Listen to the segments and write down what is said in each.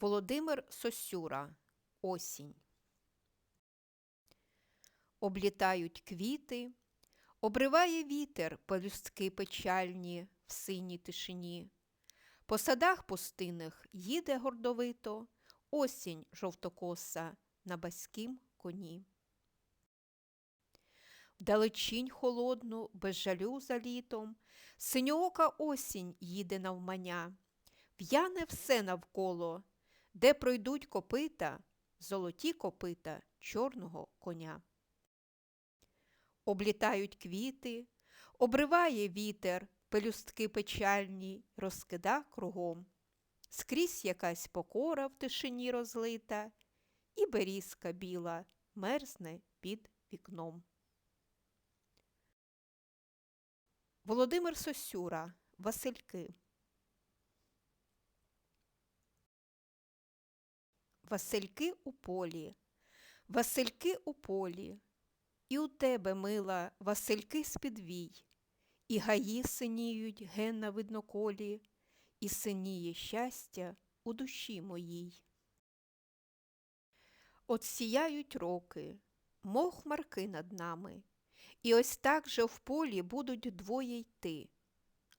Володимир Сосюра Осінь. Облітають квіти, обриває вітер пелюстки печальні в синій тишині. По садах пустинних їде гордовито осінь жовтокоса на баськім коні. Вдалечінь холодну, без жалю за літом, синьоока осінь їде навмання, в'яне все навколо, де пройдуть копита, золоті копита чорного коня. Облітають квіти, обриває вітер, пелюстки печальні, розкида кругом. Скрізь якась покора в тишині розлита, і берізка біла мерзне під вікном. Володимир Сосюра Васильки Васильки у полі, Васильки у полі, і у тебе, мила, Васильки з-підвій, і гаї синіють ген на видноколі, і синіє щастя у душі моїй. От сіяють роки, мов хмарки над нами, і ось так же в полі будуть двоє йти,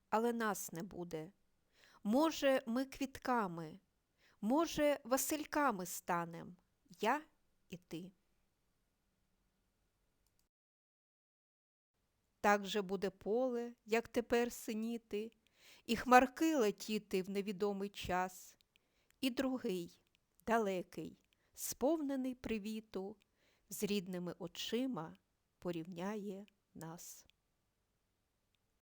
але нас не буде. Може, ми квітками, може, васильками станем, я і ти. Так же буде поле, як тепер синіти, і хмарки летіти в невідомий час, і другий, далекий, сповнений привіту, з рідними очима порівняє нас.